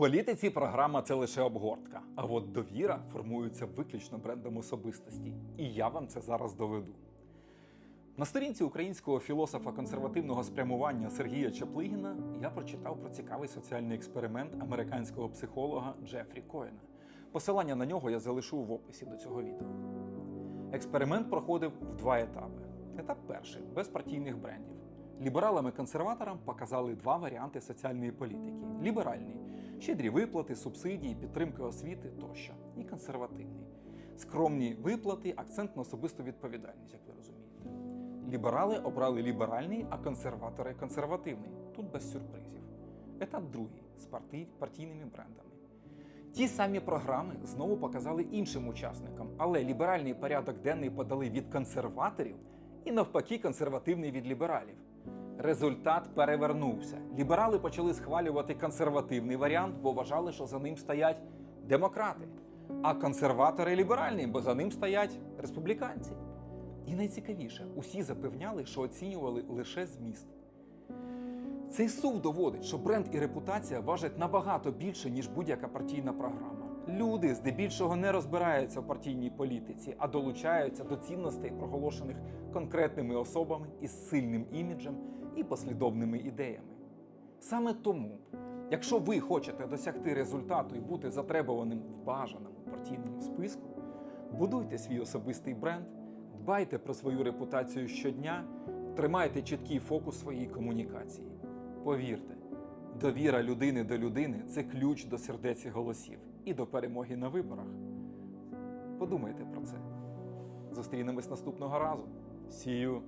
політиці програма це лише обгортка, а от довіра формується виключно брендом особистості. І я вам це зараз доведу. На сторінці українського філософа консервативного спрямування Сергія Чаплигіна я прочитав про цікавий соціальний експеримент американського психолога Джефрі Коена. Посилання на нього я залишу в описі до цього відео. Експеримент проходив в два етапи. Етап перший без партійних брендів. Лібералам і консерваторам показали два варіанти соціальної політики: ліберальний щедрі виплати, субсидії, підтримки освіти тощо, і консервативний. Скромні виплати, акцент на особисту відповідальність, як ви розумієте. Ліберали обрали ліберальний, а консерватори консервативний. Тут без сюрпризів. Етап другий з парти- партійними брендами. Ті самі програми знову показали іншим учасникам, але ліберальний порядок денний подали від консерваторів і навпаки консервативний від лібералів. Результат перевернувся. Ліберали почали схвалювати консервативний варіант, бо вважали, що за ним стоять демократи, а консерватори ліберальний, бо за ним стоять республіканці. І найцікавіше, усі запевняли, що оцінювали лише зміст. Цей сув доводить, що бренд і репутація важать набагато більше, ніж будь-яка партійна програма. Люди здебільшого не розбираються в партійній політиці, а долучаються до цінностей, проголошених конкретними особами із сильним іміджем і послідовними ідеями. Саме тому, якщо ви хочете досягти результату і бути затребуваним в бажаному партійному списку, будуйте свій особистий бренд, дбайте про свою репутацію щодня, тримайте чіткий фокус своїй комунікації. Повірте, довіра людини до людини це ключ до сердець і голосів і до перемоги на виборах. Подумайте про це. Зустрінемось наступного разу. See you!